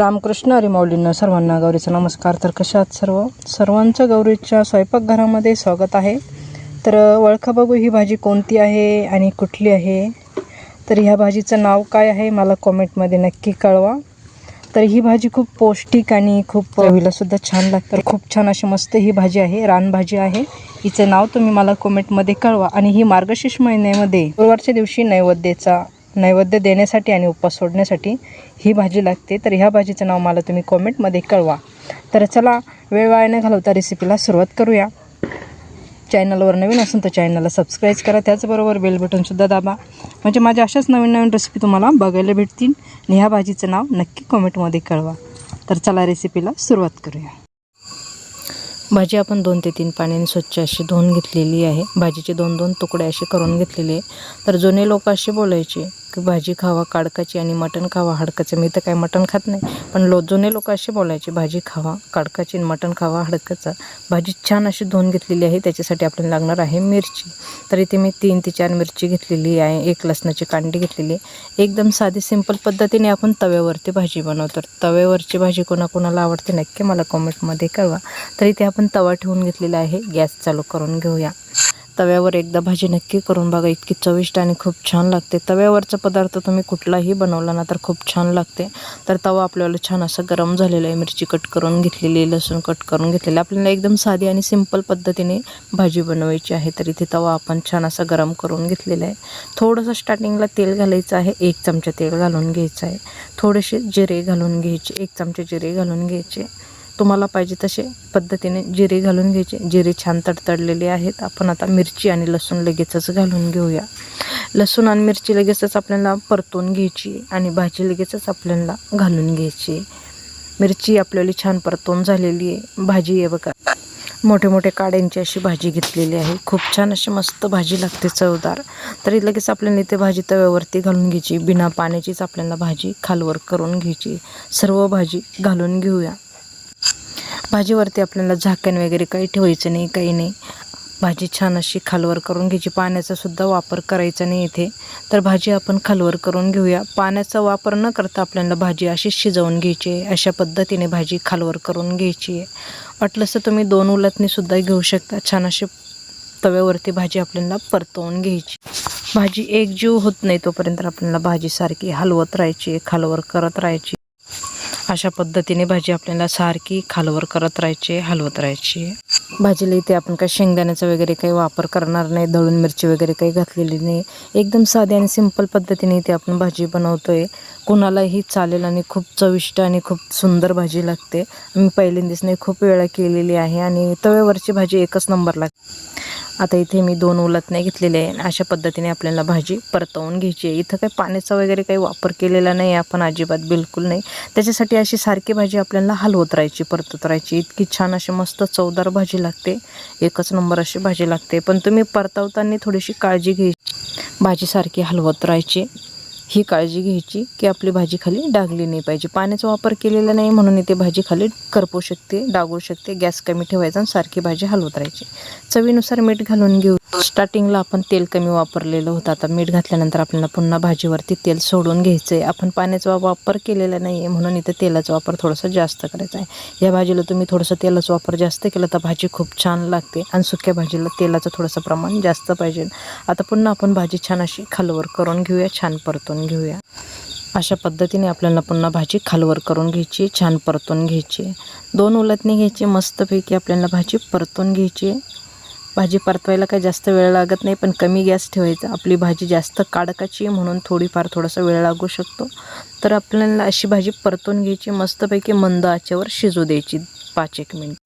रामकृष्ण हरिमौलींना सर्वांना गौरीचा नमस्कार. तर कशा आहात सर्व? सर्वांचं गौरीच्या स्वयंपाकघरामध्ये स्वागत आहे. तर ओळखा बघू ही भाजी कोणती आहे आणि कुठली आहे. तर ह्या भाजीचं नाव काय आहे मला कॉमेंटमध्ये नक्की कळवा. तर ही भाजी खूप पौष्टिक आणि खूप चवीला सुद्धा छान लागते. तर खूप छान अशी मस्त ही भाजी आहे. रानभाजी आहे. हिचं नाव तुम्ही मला कॉमेंटमध्ये कळवा. आणि ही मार्गशीर्ष महिन्यामध्ये गुरुवारच्या दिवशी नैवेद्याचा नैवेद्य देण्यासाठी आणि उपवास सोडण्यासाठी ही भाजी लागते. तर ह्या भाजीचं नाव मला तुम्ही कॉमेंटमध्ये कळवा. तर चला वेळ वाया न घालवता रेसिपीला सुरुवात करूया. चॅनलवर नवीन असून तर चॅनलला सबस्क्राईब करा. त्याचबरोबर बेल बटनसुद्धा दाबा. म्हणजे माझ्या अशाच नवीन नवीन रेसिपी तुम्हाला बघायला भेटतील. आणि ह्या भाजीचं नाव नक्की कॉमेंटमध्ये कळवा. तर चला रेसिपीला सुरुवात करूया. भाजी आपण दोन ते तीन पाण्याने स्वच्छ अशी धुवून घेतलेली आहे. भाजीचे दोन दोन तुकडे असे करून घेतलेले आहे. तर जुने लोक असे बोलायचे की भाजी खावा काडकाची आणि मटण खावा हाडकाचं. मी तर काय मटण खात नाही पण लो जुने लोक असे बोलायचे भाजी खावा काडकाची आणि मटण खावा हाडकाचं. भाजी छान अशी धुवून घेतलेली आहे त्याच्यासाठी आपल्याला लागणार आहे मिरची. तर इथे मी तीन ते चार मिरची घेतलेली आहे एक लसणाची कांडी घेतलेली आहे. एकदम साधी सिंपल पद्धतीने आपण तव्यावरती भाजी बनवतो. तर तव्यावरची भाजी कोणाकोणाला आवडते नक्की मला कॉमेंटमध्ये कळवा. तर इथे आपण तवा ठेवून घेतलेला आहे गॅस चालू करून घेऊया. तव्यावर एकदा भाजी नक्की करून बघा इतकी चविष्ट आणि खूप छान लागते. तव्यावरचा पदार्थ तुम्ही कुठलाही बनवला ना तर खूप छान लागते. तर तवा आपल्याला छान असं गरम झालेला आहे मिरची कट करून घेतलेली आहे लसूण कट करून घेतलेली. आहे. आपल्याला एकदम साधी आणि सिंपल पद्धतीने भाजी बनवायची आहे तर इथे तवा आपण छान असा गरम करून घेतलेला आहे. थोडंसं स्टार्टिंगला तेल घालायचं आहे एक चमचा तेल घालून घ्यायचं आहे. थोडेसे जिरे घालून घ्यायचे एक चमचे जिरे घालून घ्यायचे. तुम्हाला पाहिजे तसे पद्धतीने जिरे घालून घ्यायचे. जिरे छान तडतडलेले आहेत. आपण आता मिरची आणि लसूण लगेचच घालून घेऊया. लसूण आणि मिरची लगेचच आपल्याला परतून घ्यायची आणि भाजी लगेचच आपल्याला घालून घ्यायची. मिरची आपल्याला छान परतून झालेली आहे. भाजी आहे बघा. मोठे मोठे काड्यांची अशी भाजी घेतलेली आहे. खूप छान अशी मस्त भाजी लागते चवदार. तरी लगेच आपल्याला इथे भाजी तव्यावरती घालून घ्यायची. बिना पाण्याचीच आपल्याला भाजी खालवर करून घ्यायची. सर्व भाजी घालून घेऊया. भाजीवरती आपल्याला झाकण वगैरे काही ठेवायचं नाही काही नाही. भाजी छान अशी खालवर करून घ्यायची. पाण्याचा सुद्धा वापर करायचा नाही इथे. तर भाजी आपण खालवर करून घेऊया. पाण्याचा वापर न करता आपल्याला भाजी अशी शिजवून घ्यायची आहे. अशा पद्धतीने भाजी खालवर करून घ्यायची आहे. वाटलंच तर तुम्ही दोन उलटणीसुद्धा घेऊ शकता. छान अशी तव्यावरती भाजी आपल्याला परतवून घ्यायची. भाजी एकजीव होत नाही तोपर्यंत आपल्याला भाजी सारखी हलवत राहायची खालवर करत राहायची. अशा पद्धतीने भाजी आपल्याला सारखी खालवर करत राहायची हलवत राहायची. भाजीला इथे आपण काही शेंगदाण्याचा वगैरे काही वापर करणार नाही दळून मिरची वगैरे काही घातलेली नाही. एकदम साधी आणि सिंपल पद्धतीने इथे आपण भाजी बनवतोय. कुणालाही चालेल आणि खूप चविष्ट आणि खूप सुंदर भाजी लागते. मी पहिल्यांदाच नाही खूप वेळा केलेली आहे आणि तव्यावरची भाजी एकच नंबर लागते. आता इथे मी दोन उलत नाही घेतलेले आहे अशा पद्धतीने आपल्याला भाजी परतवून घ्यायची आहे. इथं काही पाण्याचा वगैरे काही वापर केलेला नाही आपण अजिबात बिलकुल नाही. त्याच्यासाठी अशी सारखी भाजी आपल्याला हलवत राहायची परतत राहायची. इतकी छान अशी मस्त चवदार भाजी लागते. एकच नंबर अशी भाजी लागते. पण तुम्ही परतवताना थोडीशी काळजी घ्यायची. भाजी सारखी हलवत राहायची. ही काळजी घ्यायची की आपली भाजी खाली डागली नाही पाहिजे. पाण्याचा वापर केलेला नाही म्हणून इथे भाजी खाली करपू शकते डागू शकते गॅस कमी ठेवायचा आणि सारखी भाजी हलवत राहायची. चवीनुसार मीठ घालून घेऊ. स्टार्टिंगला आपण तेल कमी वापरलेलं होतं. आता मीठ घातल्यानंतर आपल्याला पुन्हा भाजीवरती तेल सोडून घ्यायचं आहे आपण पाण्याचा वापर केलेला नाही आहे म्हणून इथं तेलाचा वापर थोडासा जास्त करायचा आहे. या भाजीला तुम्ही थोडंसं तेलाचा वापर जास्त केला तर भाजी खूप छान लागते आणि सुक्या भाजीला तेलाचं थोडंसं प्रमाण जास्त पाहिजे. आता पुन्हा आपण भाजी छान अशी खालवर करून घेऊया. छान परतून घेऊया. अशा पद्धतीने आपल्याला पुन्हा भाजी खालवर करून घ्यायची छान परतून घ्यायची. दोन उलटणी घ्यायची मस्तपैकी आपल्याला भाजी परतून घ्यायची. भाजी परतवायला काही जास्त वेळ लागत नाही पण कमी गॅस ठेवायचा. आपली भाजी जास्त काडकाची आहे म्हणून थोडीफार थोडासा वेळ लागू शकतो. तर आपल्याला अशी भाजी परतून घ्यायची मस्तपैकी मंद आचेवर शिजू द्यायची पाच एक मिनिट.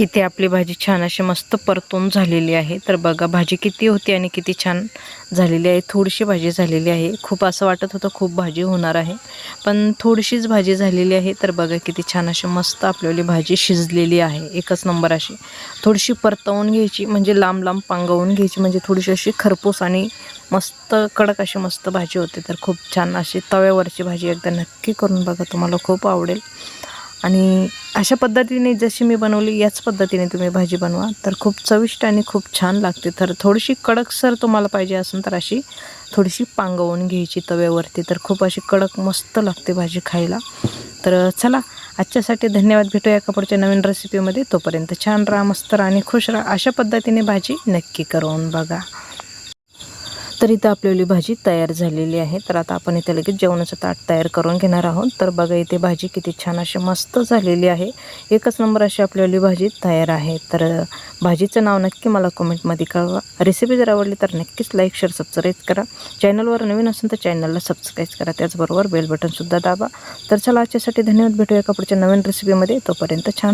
इथे आपली भाजी छान अशी मस्त परतून झालेली आहे. तर बघा भाजी किती होती आणि किती छान झालेली आहे. थोडीशी भाजी झालेली आहे. खूप असं वाटत होतं खूप भाजी होणार आहे. पण थोडीशीच भाजी झालेली आहे. तर बघा किती छान अशी मस्त आपल्याली भाजी शिजलेली आहे. एकच नंबर अशी. थोडीशी परतवून घ्यायची म्हणजे लांब लांब पांगवून घ्यायची म्हणजे थोडीशी अशी खरपूस आणि मस्त कडक अशी मस्त भाजी होते. तर खूप छान अशी तव्यावरची भाजी एकदा नक्की करून बघा. तुम्हाला खूप आवडेल. आणि अशा पद्धतीने जशी मी बनवली याच पद्धतीने तुम्ही भाजी बनवा. तर खूप चविष्ट आणि खूप छान लागते. तर थोडीशी कडकसर तुम्हाला पाहिजे असेल तर अशी थोडीशी पांगवून घ्यायची तव्यावरती. तर खूप अशी कडक मस्त लागते भाजी खायला. तर चला आजच्यासाठी धन्यवाद. भेटूया कपडच्या नवीन रेसिपीमध्ये तोपर्यंत छान राहा मस्त राहा आणि खुश राहा. अशा पद्धतीने भाजी नक्की करून बघा. तर इथं आपली भाजी तयार झालेली आहे. तर आता आपण इथे लगेच जेवणाचं ताट तयार करून घेणार आहोत. तर बघा इथे भाजी किती छान अशी मस्त झालेली आहे. एकच नंबर अशी आपली भाजी तयार आहे. तर भाजीचं नाव नक्की मला कमेंटमध्ये कळवा. रेसिपी जर आवडली तर नक्कीच लाईक शेअर सबस्क्राईब करा. चॅनलवर नवीन असेल तर चॅनलला सबस्क्राईब करा. त्याचबरोबर बेल बटनसुद्धा दाबा. तर चला आजच्यासाठी धन्यवाद. भेटूया एका पुढच्या नवीन रेसिपीमध्ये तोपर्यंत छान